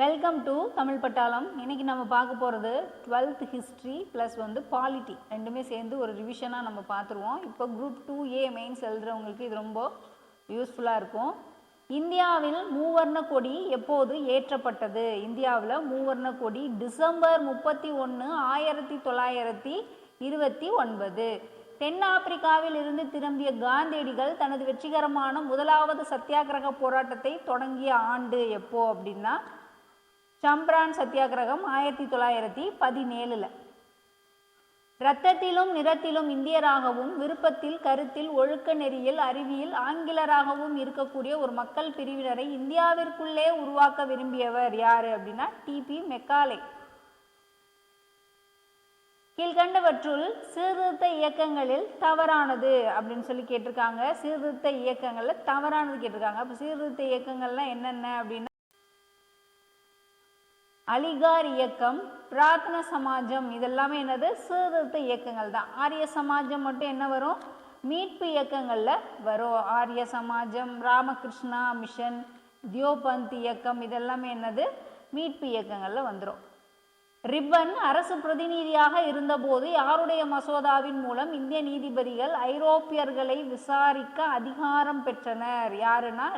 Welcome to Tamil பட்டாளம் இன்றைக்கி நம்ம பார்க்க போகிறது டுவெல்த் ஹிஸ்ட்ரி ப்ளஸ் வந்து பாலிட்டி ரெண்டுமே சேர்ந்து ஒரு ரிவிஷனாக நம்ம பார்த்துருவோம். இப்போ குரூப் டூ ஏ மெயின்ஸ் எழுதுறவங்களுக்கு இது ரொம்ப யூஸ்ஃபுல்லாக இருக்கும். இந்தியாவில் மூவர்ண கொடி எப்போது ஏற்றப்பட்டது? இந்தியாவில் மூவர்ண கொடி டிசம்பர் முப்பத்தி ஒன்று ஆயிரத்தி தொள்ளாயிரத்தி இருபத்தி ஒன்பது. தென்னாப்பிரிக்காவில் இருந்து திரும்பிய காந்தியடிகள் தனது வெற்றிகரமான முதலாவது சத்தியாகிரக போராட்டத்தை தொடங்கிய ஆண்டு எப்போ அப்படின்னா சம்ப்ரான் சத்தியாகிரகம் ஆயிரத்தி தொள்ளாயிரத்தி பதினேழுல. இரத்தத்திலும் நிறத்திலும் இந்தியராகவும் விருப்பத்தில் கருத்தில் ஒழுக்க நெறியில் அறிவியல் ஆங்கிலராகவும் இருக்கக்கூடிய ஒரு மக்கள் பிரிவினரை இந்தியாவிற்குள்ளே உருவாக்க விரும்பியவர் யாரு அப்படின்னா டிபி மெக்காலே. கீழ்கண்டவற்றுள் சீர்திருத்த இயக்கங்களில் தவறானது அப்படின்னு சொல்லி கேட்டிருக்காங்க. சீர்திருத்த இயக்கங்களில் தவறானது கேட்டிருக்காங்க. அப்போ சீர்திருத்த இயக்கங்கள்லாம் என்னென்ன அப்படின்னா அலிகார் இயக்கம் பிரார்த்தன சமாஜம் இதெல்லாமே என்னது? சீர்திருத்த இயக்கங்கள் தான். ஆரிய சமாஜம் மட்டும் என்ன வரும்? மீட்பு இயக்கங்களில் வரும். ஆரிய சமாஜம் ராமகிருஷ்ணா மிஷன் தியோபந்த் இயக்கம் இதெல்லாமே என்னது? மீட்பு இயக்கங்களில் வந்துடும் ரிப்பன் அரசு பிரதிநிதியாக இருந்தபோது யாருடைய மசோதாவின் மூலம் இந்திய நீதிபதிகள் ஐரோப்பியர்களை விசாரிக்க அதிகாரம் பெற்றனர்? யாருன்னா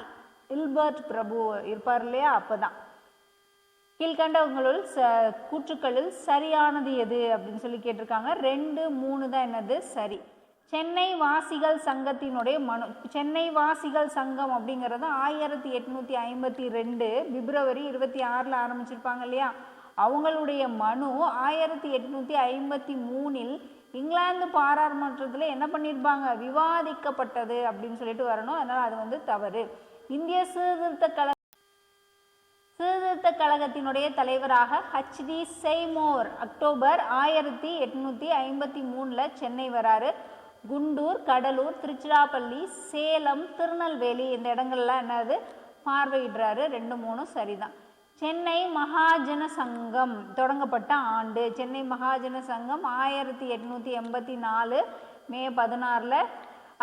இல்பர்ட் பிரபு. இருப்பார் இல்லையா? அப்பதான். கீழ்கண்டவங்களுள் ச கூற்றுக்களில் சரியானது எது அப்படின்னு சொல்லி கேட்டிருக்காங்க. ரெண்டு மூணு தான் என்னது? சரி. சென்னை வாசிகள் சங்கத்தினுடைய மனு சென்னை வாசிகள் சங்கம் அப்படிங்கிறது ஆயிரத்தி எட்நூற்றி ஐம்பத்தி ரெண்டு பிப்ரவரி இருபத்தி ஆறில் ஆரம்பிச்சிருப்பாங்க இல்லையா? அவங்களுடைய மனு ஆயிரத்தி எட்நூற்றி ஐம்பத்தி மூணில் இங்கிலாந்து பாராளுமன்றத்தில் என்ன பண்ணியிருப்பாங்க விவாதிக்கப்பட்டது அப்படின்னு சொல்லிட்டு வரணும். அதனால் அது வந்து தவறு. இந்திய சீர்திருத்த கழக சீர்திருத்த கழகத்தினுடைய தலைவராக ஹச்டி செய்மோர் அக்டோபர் ஆயிரத்தி எட்நூற்றி ஐம்பத்தி மூணில் சென்னை வராரு. குண்டூர் கடலூர் திருச்சிராப்பள்ளி சேலம் திருநெல்வேலி இந்த இடங்கள்லாம் என்னது? பார்வையிடுறாரு. ரெண்டு மூணும் சரிதான். சென்னை மகாஜன சங்கம் தொடங்கப்பட்ட ஆண்டு. சென்னை மகாஜன சங்கம் ஆயிரத்தி எட்நூற்றி எண்பத்தி நாலு மே பதினாறில்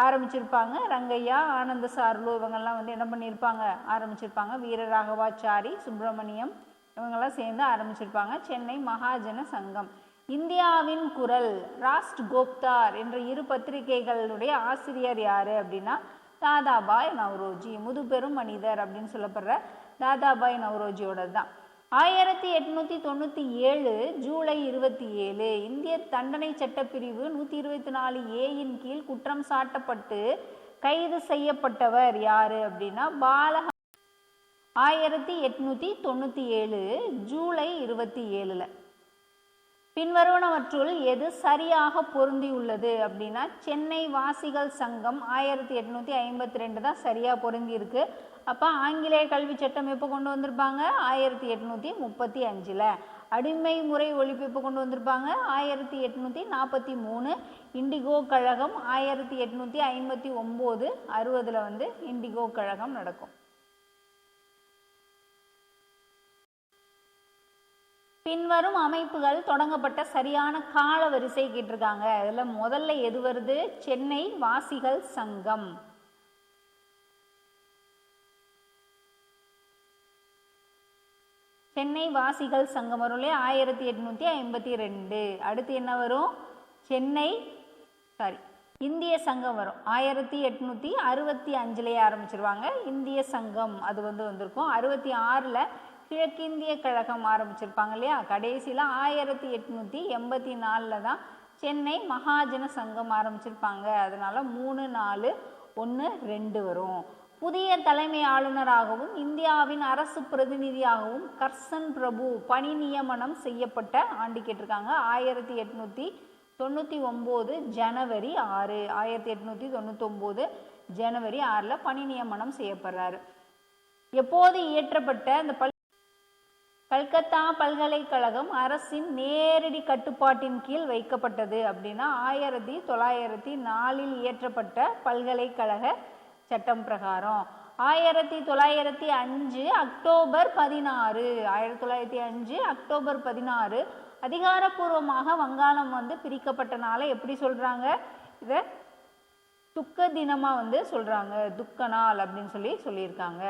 ஆரம்பிச்சிருப்பாங்க. ரங்கையா ஆனந்த சார்லு இவங்கெல்லாம் வந்து என்ன பண்ணியிருப்பாங்க ஆரம்பிச்சிருப்பாங்க. வீரராகவாச்சாரி சுப்பிரமணியம் இவங்கெல்லாம் சேர்ந்து ஆரம்பிச்சிருப்பாங்க. சென்னை மகாஜன சங்கம். இந்தியாவின் குரல் ராஸ்ட் கோப்தார் என்ற இரு பத்திரிகைகளுடைய ஆசிரியர் யாரு அப்படின்னா தாதாபாய் நவ்ரோஜி முதுபெரும் மனிதர் அப்படின்னு சொல்லப்படுற தாதாபாய் நவ்ரோஜியோட தான் ஆயிரத்தி எட்நூற்றி தொண்ணூற்றி ஏழு ஜூலை இருபத்தி ஏழு இந்திய தண்டனை சட்டப்பிரிவு நூற்றி இருபத்தி நாலு ஏயின் கீழ் குற்றம் சாட்டப்பட்டு கைது செய்யப்பட்டவர் யாரு அப்படின்னா பாலக ஆயிரத்தி எட்நூற்றி தொண்ணூற்றி ஏழு ஜூலை இருபத்தி ஏழில். பின்வருவனவற்றுள் எது சரியாக பொருந்தியுள்ளது அப்படின்னா சென்னை வாசிகள் சங்கம் ஆயிரத்தி எட்நூற்றி ஐம்பத்தி ரெண்டு தான் சரியாக பொருந்தி இருக்கு அப்போ ஆங்கிலேய கல்வி சட்டம் எப்போ கொண்டு வந்திருப்பாங்க? ஆயிரத்தி எட்நூற்றி முப்பத்தி அஞ்சில். அடிமை முறை ஒழிப்பு எப்போ கொண்டு வந்திருப்பாங்க? ஆயிரத்தி எட்நூற்றி நாற்பத்தி மூணு. இண்டிகோ கழகம் ஆயிரத்தி எட்நூற்றி ஐம்பத்தி ஒம்பது அறுபதில் வந்து இண்டிகோ கழகம் நடக்கும். பின்வரும் அமைப்புகள் தொடங்கப்பட்ட சரியான கால வரிசை கேட்டிருக்காங்க. அதில் முதல்ல எது வருது? சென்னை வாசிகள் சங்கம். சென்னை வாசிகள் சங்கம் வரும் இல்லையா? ஆயிரத்தி எட்நூற்றி ஐம்பத்தி ரெண்டு. அடுத்து என்ன வரும்? சென்னை சாரி இந்திய சங்கம் வரும். ஆயிரத்தி எட்நூற்றி அறுபத்தி அஞ்சுலேயே ஆரம்பிச்சிருவாங்க. இந்திய சங்கம் அது வந்து வந்திருக்கும். அறுபத்தி ஆறில் கிழக்கிந்திய கழகம் ஆரம்பிச்சிருப்பாங்க இல்லையா? கடைசியில் ஆயிரத்தி எட்நூற்றி எண்பத்தி நாலில் தான் சென்னை மகாஜன சங்கம் ஆரம்பிச்சிருப்பாங்க. அதனால் மூணு நாலு ஒன்று ரெண்டு வரும். புதிய தலைமை ஆளுநராகவும் இந்தியாவின் அரசு பிரதிநிதியாகவும் கர்சன் பிரபு பணி நியமனம் செய்யப்பட்ட ஆண்டு கேட்டிருக்காங்க. ஆயிரத்தி எட்நூற்றி தொண்ணூற்றி ஒம்பது ஜனவரி ஆறு. ஆயிரத்தி எட்நூற்றி தொண்ணூத்தொம்பது ஜனவரி ஆறில் பணி நியமனம் செய்யப்படுறாரு. எப்போது இயற்றப்பட்ட அந்த பள்ளி கல்கத்தா பல்கலைக்கழகம் அரசின் நேரடி கட்டுப்பாட்டின் கீழ் வைக்கப்பட்டது அப்படின்னா ஆயிரத்தி தொள்ளாயிரத்தி நாலில் இயற்றப்பட்ட பல்கலைக்கழக சட்டம் பிரகாரம். ஆயிரத்தி தொள்ளாயிரத்தி அஞ்சு அக்டோபர் பதினாறு. ஆயிரத்தி தொள்ளாயிரத்தி அஞ்சு அக்டோபர் பதினாறு. அதிகாரப்பூர்வமாக வங்காளம் வந்து பிரிக்கப்பட்டனால எப்படி சொல்றாங்க? இதை துக்க தினமாக வந்து சொல்கிறாங்க துக்க நாள் அப்படின்னு சொல்லி சொல்லியிருக்காங்க.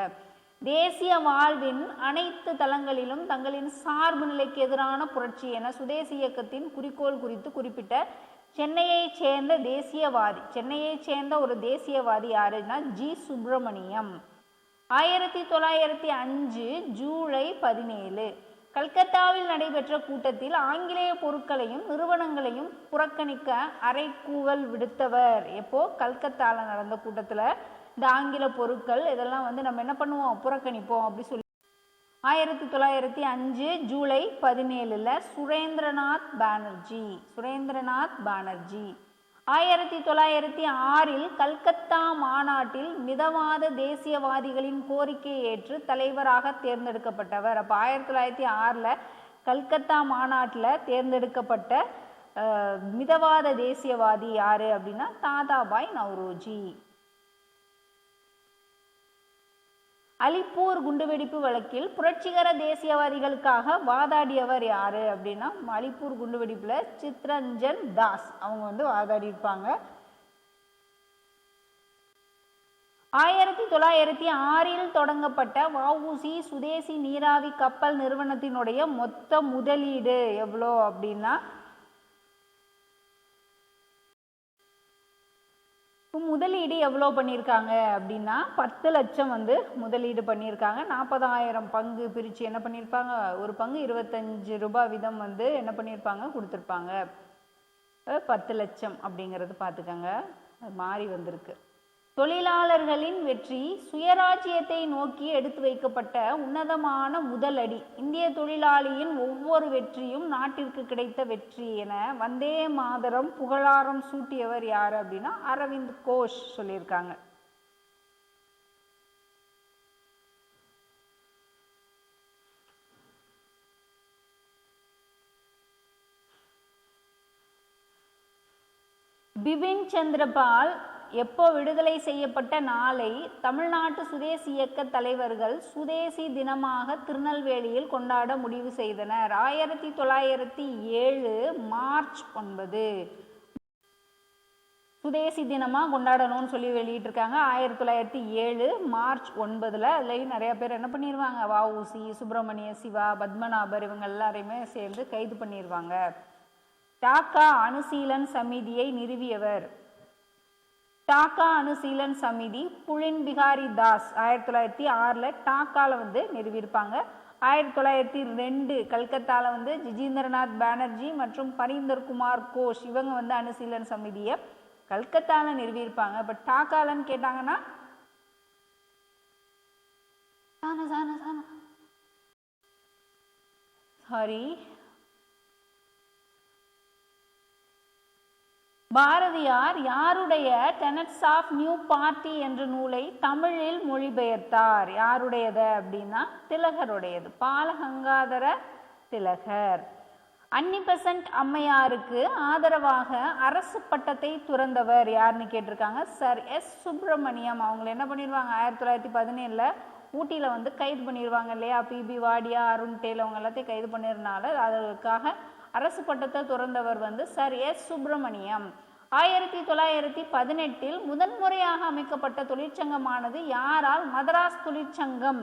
தேசிய வாழ்வின் அனைத்து தளங்களிலும் தங்களின் சார்பு நிலைக்கு எதிரான புரட்சி என சுதேசி இயக்கத்தின் குறிக்கோள் குறித்து குறிப்பிட்ட சென்னையைச் சேர்ந்த தேசியவாதி. சென்னையைச் சேர்ந்த ஒரு தேசியவாதி யாருன்னா ஜி. சுப்பிரமணியம். ஆயிரத்தி தொள்ளாயிரத்தி அஞ்சு ஜூலை பதினேழு. கல்கத்தாவில் நடைபெற்ற கூட்டத்தில் ஆங்கிலேய பொருட்களையும் நிறுவனங்களையும் புறக்கணிக்க அரைக்கூவல் விடுத்தவர். எப்போ? கல்கத்தால நடந்த கூட்டத்தில் இந்த ஆங்கில பொருட்கள் இதெல்லாம் வந்து நம்ம என்ன பண்ணுவோம்? புறக்கணிப்போம் அப்படி சொல்லி. ஆயிரத்தி தொள்ளாயிரத்தி அஞ்சு ஜூலை பதினேழுல சுரேந்திரநாத் பானர்ஜி சுரேந்திரநாத் பானர்ஜி. ஆயிரத்தி தொள்ளாயிரத்தி ஆறில் கல்கத்தா மாநாட்டில் மிதவாத தேசியவாதிகளின் கோரிக்கையை ஏற்று தலைவராக தேர்ந்தெடுக்கப்பட்டவர். அப்போ ஆயிரத்தி தொள்ளாயிரத்தி ஆறில் கல்கத்தா மாநாட்டில் தேர்ந்தெடுக்கப்பட்ட மிதவாத தேசியவாதி யார் அப்படின்னா தாதாபாய் நவ்ரோஜி. அலிப்பூர் குண்டுவெடிப்பு வழக்கில் புரட்சிகர தேசியவாதிகளுக்காக வாதாடியவர் யாரு அப்படின்னா அலிப்பூர் குண்டுவெடிப்புல சித்ரஞ்சன் தாஸ். அவங்க வந்து வாதாடி இருப்பாங்க ஆயிரத்தி தொள்ளாயிரத்தி ஆறில் தொடங்கப்பட்ட வஉசி சுதேசி நீராவி கப்பல் நிறுவனத்தினுடைய மொத்த முதலீடு எவ்வளோ அப்படின்னா இப்போ முதலீடு எவ்வளோ பண்ணியிருக்காங்க அப்படின்னா பத்து லட்சம் வந்து முதலீடு பண்ணியிருக்காங்க. நாற்பதாயிரம் பங்கு பிரித்து என்ன பண்ணியிருப்பாங்க? ஒரு பங்கு இருபத்தஞ்சு ரூபாய் வீதம் வந்து என்ன பண்ணியிருப்பாங்க? கொடுத்துருப்பாங்க. பத்து லட்சம் அப்படிங்கிறது பார்த்துக்கங்க. அது மாறி வந்திருக்கு. தொழிலாளர்களின் வெற்றி சுயராஜ்யத்தை நோக்கி எடுத்து வைக்கப்பட்ட உன்னதமான முதலடி இந்திய தொழிலாளியின் ஒவ்வொரு வெற்றியும் நாட்டிற்கு கிடைத்த வெற்றி என வந்தே மாதரம் புகழாரம் சூட்டியவர் யார் அப்படின்னா அரவிந்த் கோஷ் சொல்லியிருக்காங்க. பிபின் சந்திரபால் எப்போ விடுதலை செய்யப்பட்ட நாளை தமிழ்நாட்டு சுதேசி இயக்க தலைவர்கள் சுதேசி தினமாக திருநெல்வேலியில் கொண்டாட முடிவு செய்தனர். ஆயிரத்தி தொள்ளாயிரத்தி ஏழு மார்ச் ஒன்பது. சுதேசி தினமாக கொண்டாடணும்னு சொல்லி வெளியிட்டிருக்காங்க. ஆயிரத்தி தொள்ளாயிரத்தி ஏழு மார்ச் ஒன்பதில் அதுலேயும் நிறைய பேர் என்ன பண்ணிடுவாங்க வஉசி சுப்பிரமணிய சிவா பத்மநாபர் இவங்க எல்லாரையுமே சேர்ந்து கைது பண்ணிடுவாங்க டாக்கா அனுசீலன் சமிதியை நிறுவியவர். டாக்கா அனுசீலன் சமிதி புலின் பிகாரி தாஸ் ஆயிரத்தி தொள்ளாயிரத்தி ஆறில் டாக்காவில் வந்து நிறுவியிருப்பாங்க. ஆயிரத்தி தொள்ளாயிரத்தி ரெண்டு கல்கத்தாவில் வந்து ஜிஜேந்திரநாத் பானர்ஜி மற்றும் பரீந்தர் குமார் கோஷ் இவங்க வந்து அனுசீலன் சமிதியை கல்கத்தாவில் நிறுவியிருப்பாங்க. இப்போ டாக்காலன்னு கேட்டாங்கன்னா சாரி பாரதியார் யாருடைய டெனட்ஸ் ஆஃப் நியூ பார்ட்டி என்ற நூலை தமிழில் மொழிபெயர்த்தார்? யாருடையது அப்படின்னா திலகருடையது. பாலகங்காதர திலகர். அன்னிபெசன்ட் அம்மையாருக்கு ஆதரவாக அரசு பட்டத்தை துறந்தவர் யாருன்னு கேட்டிருக்காங்க? Sir S. சுப்பிரமணியம். அவங்களை என்ன பண்ணிடுவாங்க ஆயிரத்தி தொள்ளாயிரத்தி பதினேழில் ஊட்டியில் வந்து கைது பண்ணிடுவாங்க இல்லையா? பிபி வாடியா அருண் டேல் அவங்க எல்லாத்தையும் கைது பண்ணிருந்தனால அதற்காக அரசு பட்டத்தை துறந்தவர் வந்து சார் எஸ் சுப்பிரமணியம். ஆயிரத்தி தொள்ளாயிரத்தி பதினெட்டில் முதன்முறையாக அமைக்கப்பட்ட தொழிற்சங்கமானது யாரால் மதராஸ் தொழிற்சங்கம்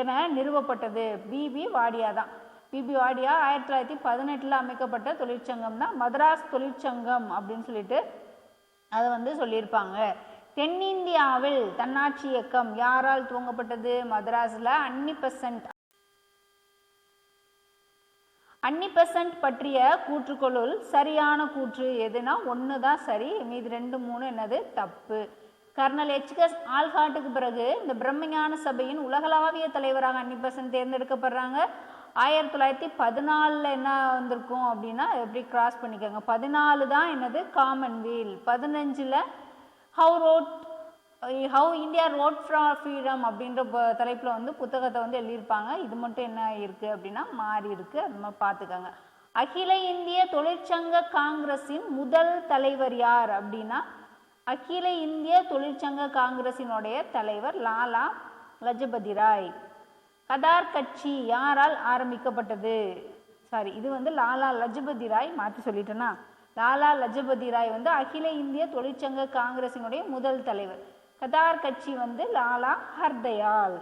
என நிறுவப்பட்டது? பிபி வாடியா தான். பிபி வாடியா ஆயிரத்தி தொள்ளாயிரத்தி பதினெட்டில் அமைக்கப்பட்ட தொழிற்சங்கம் தான் மதராஸ் தொழிற்சங்கம் அப்படின்னு சொல்லிட்டு அதை வந்து சொல்லியிருப்பாங்க. தென்னிந்தியாவில் தன்னாட்சி இயக்கம் யாரால் துவங்கப்பட்டது? மதராஸில் அன்னி பெசன்ட் அன்னிபெசன்ட் பற்றிய கூற்றுக்களுள் சரியான கூற்று எதுனா ஒன்று தான் சரி. மீதி ரெண்டு மூணு என்னது? தப்பு. கர்னல் எச்கஸ் ஆல்காட்டுக்கு பிறகு இந்த பிரம்மஞான சபையின் உலகளாவிய தலைவராக அன்னிபெசன்ட் தேர்ந்தெடுக்கப்படுறாங்க. ஆயிரத்தி தொள்ளாயிரத்தி பதினாலில் என்ன வந்திருக்கும் அப்படின்னா எப்படி கிராஸ் பண்ணிக்கோங்க. பதினாலு தான் என்னது? காமன்வீல் பதினஞ்சில் how wrought how India wrought for freedom அப்படின்ற தலைப்பில் வந்து புத்தகத்தை வந்து எழுதியிருப்பாங்க. இது மட்டும் என்ன இருக்குது அப்படின்னா மாறி இருக்குது அது மாதிரி பார்த்துக்கோங்க. அகில இந்திய தொழிற்சங்க காங்கிரஸின் முதல் தலைவர் யார் அப்படின்னா அகில இந்திய தொழிற்சங்க காங்கிரஸினுடைய தலைவர் லாலா லஜபதி ராய். கதார் கட்சி யாரால் ஆரம்பிக்கப்பட்டது? சாரி இது வந்து லாலா லஜபதி ராய் மாற்றி சொல்லிட்டேனா? லாலா லஜபதி ராய் வந்து அகில இந்திய தொழிற்சங்க காங்கிரஸினுடைய முதல் தலைவர். கதார் கட்சி வந்து லாலா ஹர்தயால்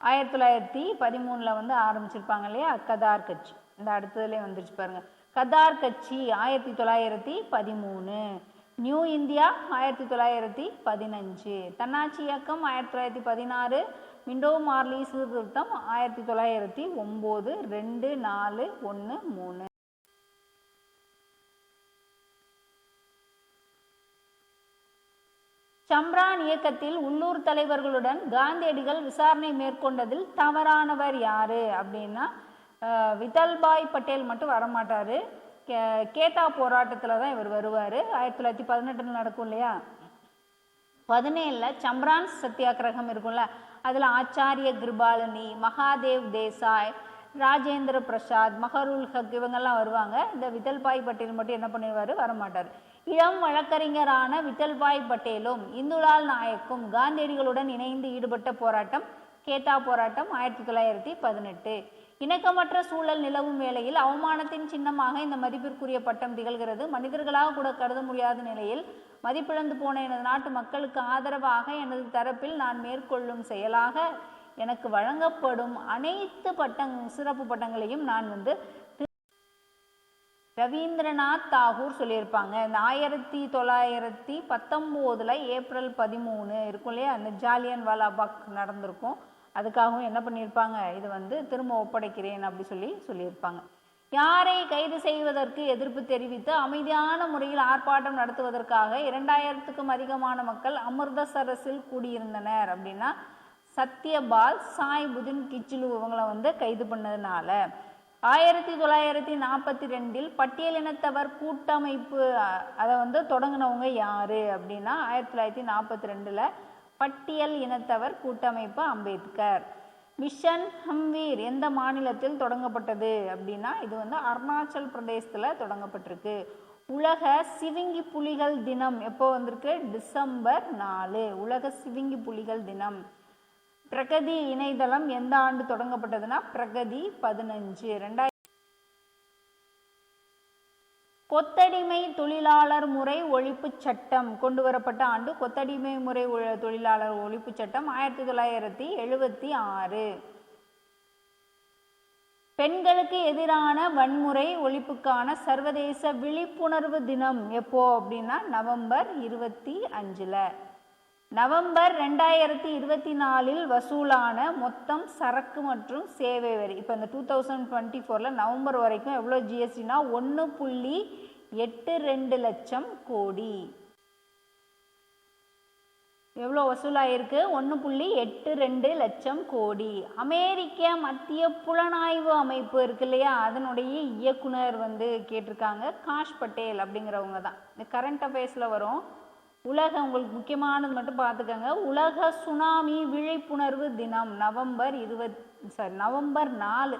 ஆயிரத்தி தொள்ளாயிரத்தி பதிமூணில் வந்து ஆரம்பிச்சிருப்பாங்க இல்லையா? கதார் கட்சி. இந்த அடுத்ததுலேயே வந்துருச்சு பாருங்கள் கதார் கட்சி ஆயிரத்தி தொள்ளாயிரத்தி பதிமூணு. நியூ இந்தியா ஆயிரத்தி தொள்ளாயிரத்தி பதினஞ்சு. தன்னாட்சி இயக்கம் ஆயிரத்தி தொள்ளாயிரத்தி பதினாறு. மிண்டோ மார்லி சீர்திருத்தம் ஆயிரத்தி தொள்ளாயிரத்தி ஒம்பது. ரெண்டு நாலு ஒன்று மூணு. சம்ரான் இயக்கத்தில் உள்ளூர் தலைவர்களுடன் காந்தியடிகள் விசாரணை மேற்கொண்டதில் தவறானவர் யாரு அப்படின்னா விதல்பாய் பட்டேல் மட்டும் வரமாட்டாரு. கே கேட்டா போராட்டத்தில் தான் இவர் வருவார். ஆயிரத்தி தொள்ளாயிரத்தி பதினெட்டில் நடக்கும் இல்லையா? பதினேழில் சம்ரான் சத்தியாகிரகம் இருக்கும்ல அதில் ஆச்சாரிய கிருபாலினி மகாதேவ் தேசாய் ராஜேந்திர பிரசாத் மஹருல் ஹக் இவங்கெல்லாம் வருவாங்க. இந்த வித்தல்பாய் பட்டேல் மட்டும் என்ன பண்ணிடுவார் வரமாட்டார். இளம் வழக்கறிஞரான வித்தல்பாய் பட்டேலும் இந்துலால் நாயக்கும் காந்தியடிகளுடன் இணைந்து ஈடுபட்ட போராட்டம் கேட்டா போராட்டம் ஆயிரத்தி தொள்ளாயிரத்தி பதினெட்டு. இணக்கமற்ற சூழல் நிலவும் வேளையில் அவமானத்தின் சின்னமாக இந்த மதிப்பிற்குரிய பட்டம் திகழ்கிறது. மனிதர்களாக கூட கருத முடியாத நிலையில் மதிப்பிழந்து போன எனது நாட்டு மக்களுக்கு ஆதரவாக எனது தரப்பில் நான் மேற்கொள்ளும் செயலாக எனக்கு வழங்கப்படும் அனைத்து பட்டங் சிறப்பு பட்டங்களையும் நான் வந்து ரவீந்திரநாத் தாகூர் சொல்லியிருப்பாங்க. இந்த ஆயிரத்தி தொள்ளாயிரத்தி பத்தொம்போதில் ஏப்ரல் பதிமூணு இருக்கும் இல்லையா? அந்த ஜாலியன் வாலாபாக் நடந்திருக்கும். அதுக்காகவும் என்ன பண்ணியிருப்பாங்க? இது வந்து திரும்ப ஒப்படைக்கிறேன் அப்படி சொல்லி சொல்லியிருப்பாங்க. யாரை கைது செய்வதற்கு எதிர்ப்பு தெரிவித்து அமைதியான முறையில் ஆர்ப்பாட்டம் நடத்துவதற்காக இரண்டாயிரத்துக்கும் அதிகமான மக்கள் அமிர்தசரஸில் கூடியிருந்தனர் அப்படின்னா சத்யபால் சாய் புதின் கிச்சிலு இவங்களை வந்து கைது பண்ணதுனால. ஆயிரத்தி தொள்ளாயிரத்தி நாற்பத்தி ரெண்டில் பட்டியலினத்தவர் கூட்டமைப்பு அதை வந்து தொடங்கினவங்க யாரு அப்படின்னா ஆயிரத்தி தொள்ளாயிரத்தி நாற்பத்தி ரெண்டில் பட்டியல் இனத்தவர் கூட்டமைப்பு அம்பேத்கர். மிஷன் ஹம்வீர் எந்த மாநிலத்தில் தொடங்கப்பட்டது அப்படின்னா இது வந்து அருணாச்சல் பிரதேசத்தில் தொடங்கப்பட்டிருக்கு. உலக சிவிங்கி புலிகள் தினம் எப்போ வந்திருக்கு? டிசம்பர் நாலு. உலக சிவிங்கி புலிகள் தினம். பிரகதி இணையதளம் எந்த ஆண்டு தொடங்கப்பட்டதுன்னா பிரகதி பதினஞ்சு. ரெண்டாயிரம் கொத்தடிமை தொழிலாளர் முறை ஒழிப்புச் சட்டம் கொண்டு வரப்பட்ட ஆண்டு கொத்தடிமை முறை தொழிலாளர் ஒழிப்புச் சட்டம் ஆயிரத்தி தொள்ளாயிரத்தி எழுபத்தி ஆறு. பெண்களுக்கு எதிரான வன்முறை ஒழிப்புக்கான சர்வதேச விழிப்புணர்வு தினம் எப்போ அப்படின்னா நவம்பர் இருபத்தி அஞ்சில். நவம்பர் ரெண்டாயிரத்தி இருபத்தி நாலில் வசூலான மொத்தம் சரக்கு மற்றும் சேவை வரி. இப்போ இந்த டூ தௌசண்ட் டுவெண்ட்டி ஃபோரில் நவம்பர் வரைக்கும் எவ்வளோ ஜிஎஸ்டினா ஒன்று புள்ளி எட்டு ரெண்டு லட்சம் கோடி. எவ்வளோ வசூலாயிருக்கு? ஒன்று புள்ளி எட்டு ரெண்டு லட்சம் கோடி. அமெரிக்க மத்திய புலனாய்வு அமைப்பு இருக்கு இல்லையா? அதனுடைய இயக்குனர் வந்து கேட்டிருக்காங்க காஷ் பட்டேல் அப்படிங்கிறவங்க தான். இந்த கரண்ட் அஃபேர்ஸில் வரும். உலக உங்களுக்கு முக்கியமானது மட்டும் பார்த்துக்கோங்க. உலக சுனாமி விழிப்புணர்வு தினம் நவம்பர் இருபத் சாரி நவம்பர் நாலு.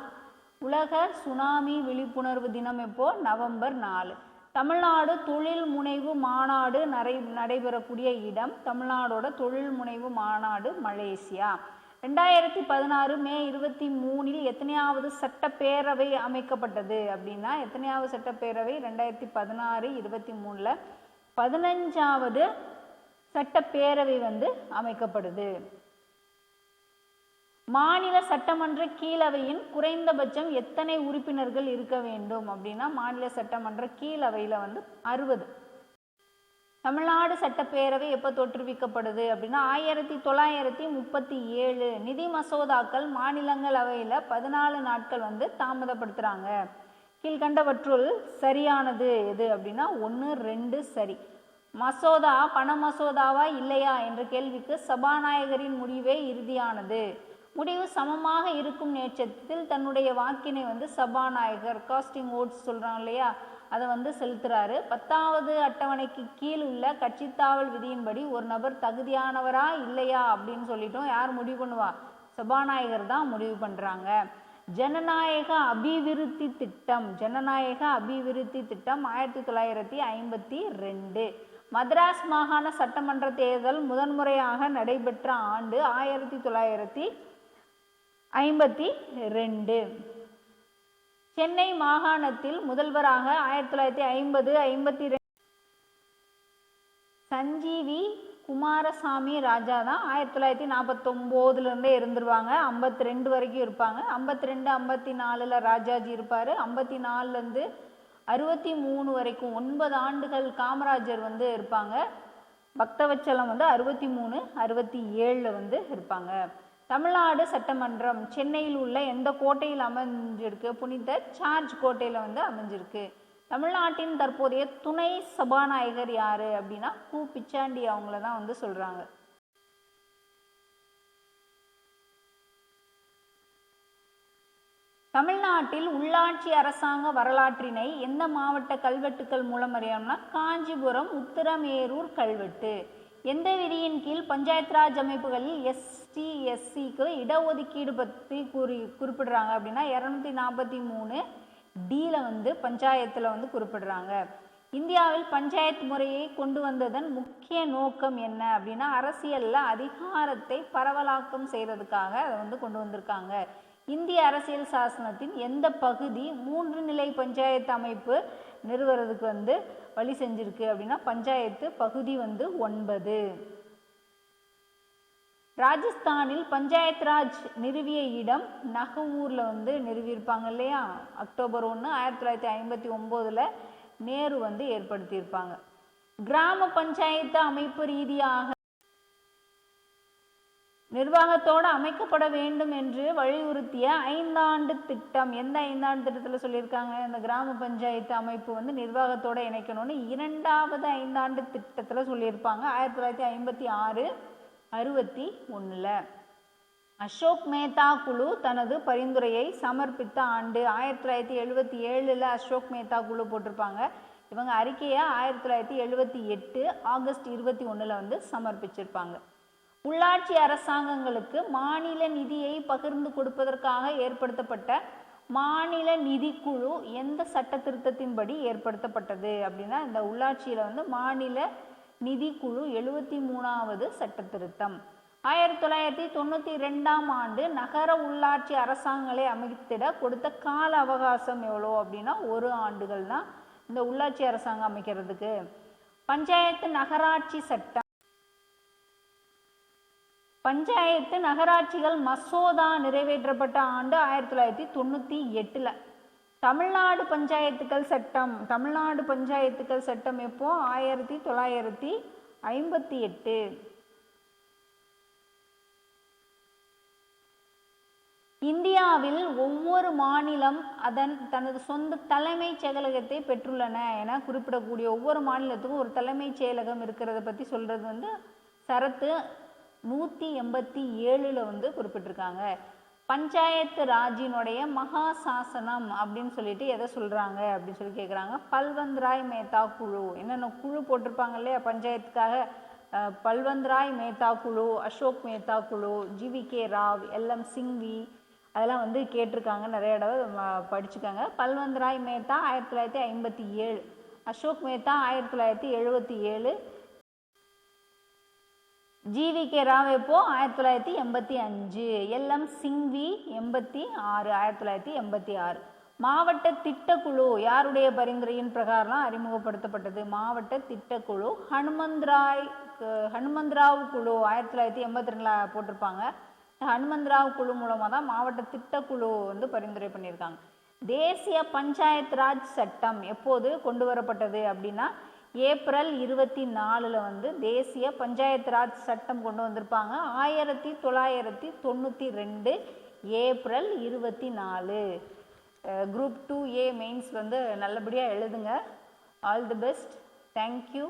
உலக சுனாமி விழிப்புணர்வு தினம் எப்போ? நவம்பர் நாலு. தமிழ்நாடு தொழில் முனைவு மாநாடு நடை நடைபெறக்கூடிய இடம் தமிழ்நாடோட தொழில் முனைவு மாநாடு மலேசியா. ரெண்டாயிரத்தி பதினாறு மே இருபத்தி மூணில் எத்தனையாவது சட்டப்பேரவை அமைக்கப்பட்டது அப்படின்னா எத்தனையாவது சட்டப்பேரவை? ரெண்டாயிரத்தி பதினாறு இருபத்தி மூணில் பதினஞ்சாவது சட்டப்பேரவை வந்து அமைக்கப்படுது. மாநில சட்டமன்ற கீழவையின் குறைந்தபட்சம் எத்தனை உறுப்பினர்கள் இருக்க வேண்டும் அப்படின்னா மாநில சட்டமன்ற கீழவையில் வந்து அறுபது. தமிழ்நாடு சட்டப்பேரவை எப்போ தோற்றுவிக்கப்படுது அப்படின்னா ஆயிரத்தி தொள்ளாயிரத்தி முப்பத்தி ஏழு நிதி மசோதாக்கள் மாநிலங்களவையில் பதினாலு நாட்கள் வந்து தாமதப்படுத்துகிறாங்க கீழ்கண்டவற்றுள் சரியானது எது அப்படின்னா ஒன்று ரெண்டு சரி. மசோதா பண மசோதாவா இல்லையா என்ற கேள்விக்கு சபாநாயகரின் முடிவே இறுதியானது. முடிவு சமமாக இருக்கும் நேச்சத்தில் தன்னுடைய வாக்கினை வந்து சபாநாயகர் காஸ்டிங் ஓட்ஸ் சொல்கிறாங்க இல்லையா அதை வந்து செலுத்துறாரு. பத்தாவது அட்டவணைக்கு கீழ் உள்ள கட்சித்தாவல் விதியின்படி ஒரு நபர் தகுதியானவரா இல்லையா அப்படின்னு சொல்லிட்டோம் யார் முடிவு பண்ணுவா? சபாநாயகர் தான் முடிவு பண்ணுறாங்க ஜனநாயக அபிவிருத்தி திட்டம். ஜனநாயக அபிவிருத்தி திட்டம் ஆயிரத்தி தொள்ளாயிரத்தி ஐம்பத்தி ரெண்டு. மദ്രാஸ் மாகாண சட்டமன்ற தேர்தல் முதன்முறையாக நடைபெற்ற ஆண்டு ஆயிரத்தி தொள்ளாயிரத்தி ஐம்பத்தி ரெண்டு. சென்னை மாகாணத்தில் முதல்வராக ஆயிரத்தி தொள்ளாயிரத்தி ஐம்பது ஐம்பத்தி ரெண்டு. சஞ்சீவி குமாரசாமி ராஜா தான் ஆயிரத்தி தொள்ளாயிரத்தி நாற்பத்தொம்போதுலேருந்தே இருந்துருவாங்க. ஐம்பத்தி ரெண்டு வரைக்கும் இருப்பாங்க. ஐம்பத்தி ரெண்டு ஐம்பத்தி நாலில் ராஜாஜி இருப்பார். ஐம்பத்தி நாலுலேருந்து அறுபத்தி மூணு வரைக்கும் ஒன்பது ஆண்டுகள் காமராஜர் வந்து இருப்பாங்க. பக்தவச்சலம் வந்து அறுபத்தி மூணு அறுபத்தி ஏழில் வந்து இருப்பாங்க. தமிழ்நாடு சட்டமன்றம் சென்னையில் உள்ள எந்த கோட்டையில் அமைஞ்சிருக்கு? புனித சார்ஜ் கோட்டையில் வந்து அமைஞ்சிருக்கு. தமிழ்நாட்டின் தற்போதைய துணை சபாநாயகர் யாரு அப்படின்னா கு. பிச்சாண்டி அவங்கள தான் வந்து சொல்றாங்க. தமிழ்நாட்டில் உள்ளாட்சி அரசாங்க வரலாற்றினை எந்த மாவட்ட கல்வெட்டுக்கள் மூலம் அறியணும்னா காஞ்சிபுரம் உத்தரமேரூர் கல்வெட்டு. எந்த விதியின் கீழ் பஞ்சாயத்து ராஜ் அமைப்புகளில் எஸ்டி எஸ்சிக்கு இடஒதுக்கீடு பற்றி கூறி குறிப்பிடுறாங்க அப்படின்னா இரநூத்தி நாற்பத்தி மூணு டியில் வந்து பஞ்சாயத்தில் வந்து குறிப்பிடுறாங்க. இந்தியாவில் பஞ்சாயத்து முறையை கொண்டு வந்ததன் முக்கிய நோக்கம் என்ன அப்படின்னா அரசியலில் அதிகாரத்தை பரவலாக்கம் செய்கிறதுக்காக அதை வந்து கொண்டு வந்திருக்காங்க. இந்திய அரசியல் சாசனத்தின் எந்த பகுதி மூன்று நிலை பஞ்சாயத்து அமைப்பு நிறுவுறதுக்கு வந்து வழி செஞ்சிருக்கு அப்படின்னா பஞ்சாயத்து பகுதி வந்து ஒன்பது. ராஜஸ்தானில் பஞ்சாயத் ராஜ் நிறுவிய இடம் நகமூரில் வந்து நிறுவியிருப்பாங்க இல்லையா? அக்டோபர் ஒன்று ஆயிரத்தி தொள்ளாயிரத்தி ஐம்பத்தி ஒம்போதில் நேரு வந்து ஏற்படுத்தியிருப்பாங்க. கிராம பஞ்சாயத்து அமைப்பு ரீதியாக நிர்வாகத்தோடு அமைக்கப்பட வேண்டும் என்று வலியுறுத்திய ஐந்தாண்டு திட்டம். எந்த ஐந்தாண்டு திட்டத்தில் சொல்லியிருக்காங்க? இந்த கிராம பஞ்சாயத்து அமைப்பு வந்து நிர்வாகத்தோடு இணைக்கணும்னு இரண்டாவது ஐந்தாண்டு திட்டத்தில் சொல்லியிருப்பாங்க. ஆயிரத்தி தொள்ளாயிரத்தி ஐம்பத்தி ஆறு அறுபத்தி ஒன்றில் அசோக் மேத்தா குழு தனது பரிந்துரையை சமர்ப்பித்த ஆண்டு ஆயிரத்தி தொள்ளாயிரத்தி எழுபத்தி ஏழில் அசோக் மேத்தா குழு போட்டிருப்பாங்க. இவங்க அறிக்கையை ஆயிரத்தி தொள்ளாயிரத்தி எழுபத்தி எட்டு ஆகஸ்ட் இருபத்தி ஒன்றில் வந்து சமர்ப்பிச்சிருப்பாங்க. உள்ளாட்சி அரசாங்கங்களுக்கு மாநில நிதியை பகிர்ந்து கொடுப்பதற்காக ஏற்படுத்தப்பட்ட மாநில நிதிக்குழு எந்த சட்ட திருத்தத்தின்படி ஏற்படுத்தப்பட்டது அப்படின்னா இந்த உள்ளாட்சியில் வந்து மாநில நிதிக்குழு எழுபத்தி மூணாவது சட்ட திருத்தம் ஆயிரத்தி தொள்ளாயிரத்தி தொண்ணூற்றி ரெண்டாம் ஆண்டு நகர உள்ளாட்சி அரசாங்கங்களை அமைத்திட கொடுத்த கால அவகாசம் எவ்வளோ அப்படின்னா ஒரு ஆண்டுகள் தான் இந்த உள்ளாட்சி அரசாங்கம் அமைக்கிறதுக்கு. பஞ்சாயத்து நகராட்சி சட்டம். பஞ்சாயத்து நகராட்சிகள் மசோதா நிறைவேற்றப்பட்ட ஆண்டு ஆயிரத்தி தொள்ளாயிரத்தி தொண்ணூற்றி எட்டில். தமிழ்நாடு பஞ்சாயத்துக்கள் சட்டம். தமிழ்நாடு பஞ்சாயத்துக்கள் சட்டம் எப்போ? ஆயிரத்தி தொள்ளாயிரத்தி ஐம்பத்தி எட்டு. இந்தியாவில் ஒவ்வொரு மாநிலம் அதன் தனது சொந்த தலைமைச் செயலகத்தை பெற்றுள்ளன என குறிப்பிடக்கூடிய ஒவ்வொரு மாநிலத்துக்கும் ஒரு தலைமைச் செயலகம் இருக்கிறத பற்றி சொல்கிறது வந்து சரத்து நூற்றி எண்பத்தி ஏழில் வந்து குறிப்பிட்டிருக்காங்க. பஞ்சாயத்து ராஜினுடைய மகா சாசனம் அப்படின்னு சொல்லிட்டு எதை சொல்கிறாங்க அப்படின்னு சொல்லி கேட்குறாங்க பல்வந்த்ராய் மேத்தா குழு. என்னென்ன குழு போட்டிருப்பாங்க இல்லையா? பஞ்சாயத்துக்காக பல்வந்த் ராய் மேத்தா குழு அசோக் மேத்தா குழு GV K Rao LM Singhvi அதெல்லாம் வந்து கேட்டிருக்காங்க. நிறைய தடவை படிச்சுக்காங்க. பல்வந்த் பல்வந்த்ராய் மேத்தா ஆயிரத்தி தொள்ளாயிரத்தி ஐம்பத்தி ஏழு. அசோக் மேத்தா ஆயிரத்தி தொள்ளாயிரத்தி எழுபத்தி ஏழு. ஜிவி கே ராவ் எப்போ ஆயிரத்தி தொள்ளாயிரத்தி எண்பத்தி அஞ்சு. எல்எம் சிங்வி எண்பத்தி ஆறு ஆயிரத்தி தொள்ளாயிரத்தி எண்பத்தி ஆறு. மாவட்ட திட்டக்குழு யாருடைய பரிந்துரையின் பிரகாரம் அறிமுகப்படுத்தப்பட்டது? மாவட்ட திட்டக்குழு ஹனுமந்த்ராய் ஹனுமந்த்ராவ் குழு ஆயிரத்தி தொள்ளாயிரத்தி எண்பத்தி ரெண்டில் போட்டிருப்பாங்க. ஹனுமந்த்ராவ் குழு மூலமாக தான் மாவட்ட திட்டக்குழு வந்து பரிந்துரை பண்ணியிருக்காங்க. தேசிய பஞ்சாயத் ராஜ் சட்டம் எப்போது கொண்டு வரப்பட்டது அப்படின்னா ஏப்ரல் இருபத்தி நாலில் வந்து தேசிய பஞ்சாயத் ராஜ் சட்டம் கொண்டு வந்திருப்பாங்க. ஆயிரத்தி தொள்ளாயிரத்தி தொண்ணூற்றி ரெண்டு ஏப்ரல் இருபத்தி நாலு. குரூப் டூ ஏ மெயின்ஸ் வந்து நல்லபடியாக எழுதுங்க. All the best thank you